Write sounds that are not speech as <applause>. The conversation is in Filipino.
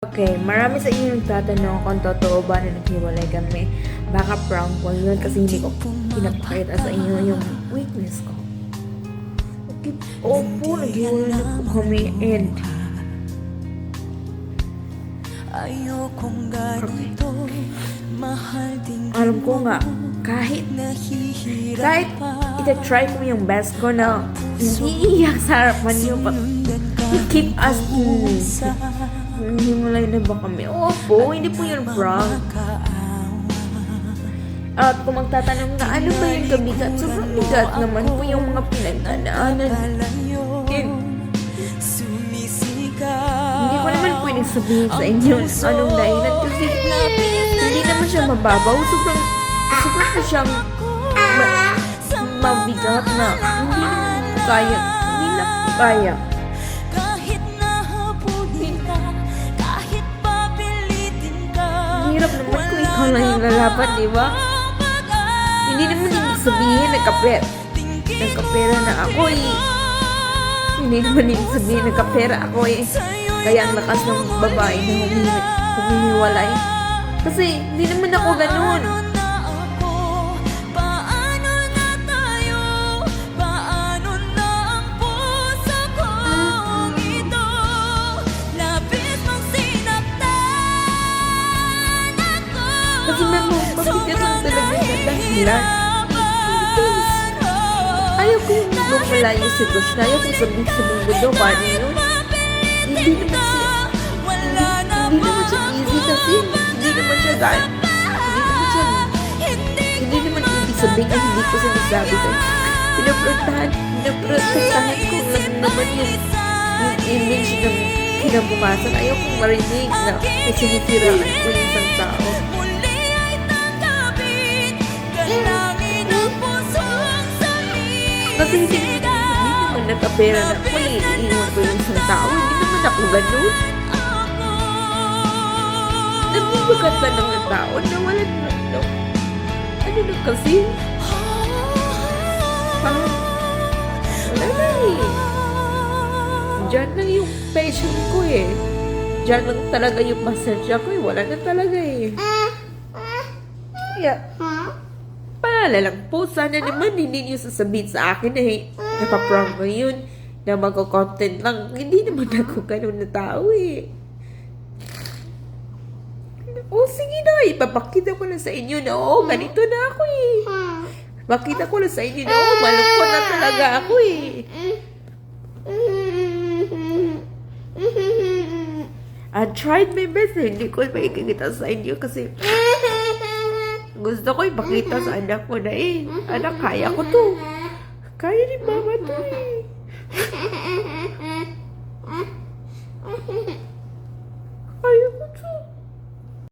Okay, marami sa inyo nagtatanong kung totoo ba na naghiwalay kami. Baka prank ko yun kasi hindi ko pinapakita sa inyo yung weakness ko. Okay, opo, naghiwalay na po kami and din alam ko nga, kahit kahit ita-try ko yung best ko na hindi iiyak sa harapan niyo pa. You keep asking me, hiwalay na ba kami? Opo, hindi po yun prank. At kung magtatanong na ano ba yung kabigat, sobrang bigat naman po yung mga pinagdadaanan. And hindi ko naman pwedeng sabihin sa inyo anong dahilan kasi hindi naman siya mababaw. Sobrang, sobrang na siyang ma- mabigat na hindi naman kaya. Hindi na kaya. Hirap naman kung ikaw lang yung lalaban, di ba? Hindi naman ibig sabihin nagkapera. Nagkapera na ako eh. Hindi naman ibig sabihin nagkapera ako eh. Kaya ang lakas ng babae na humihi- humihiwalay. Kasi hindi naman ako ganun. Kasi mamo, mabigat lang talaga yung dahilan. Ayaw ko yung lumala yung sitwasyon. Ayaw ko sabihin sa mundo daw, paano yun? Hindi naman siya, na hindi naman siya easy kasi hindi naman siya gan. Hindi naman siya, hindi naman ibig sabihin na hindi ko sinasabi ko. Pinaprotahan, pinaprotektahan ko lang naman yung, yung image ng kinabukasan. Ayaw kong marinig na sinisiraan ko yung isang tao. Naman nakapera na ako eh. Iiwan ko yung isang tao. Hindi naman ako ganun. Nagbibagat na ng tao na wala na, no, ano na kasi, parang, wala na eh. Diyan lang yung passion ko eh. Diyan lang talaga yung pasensya ko eh. Wala na talaga eh. Kaya, paalala lang po, sana naman hindi niyo sasabihin sa akin na eh, napaprank ko yun, na magko-content lang. Hindi naman <laughs> ako ganun na tao eh. O sige na, ipapakita ko na sa inyo na oo, ganito na ako eh. Makita ko na sa inyo na oo, malungkot na talaga ako eh. I tried my best na hindi ko maikikita sa inyo kasi gusto ko ipakita sa anak ko na eh. Anak, kaya ko to. Kaya ni mama to eh.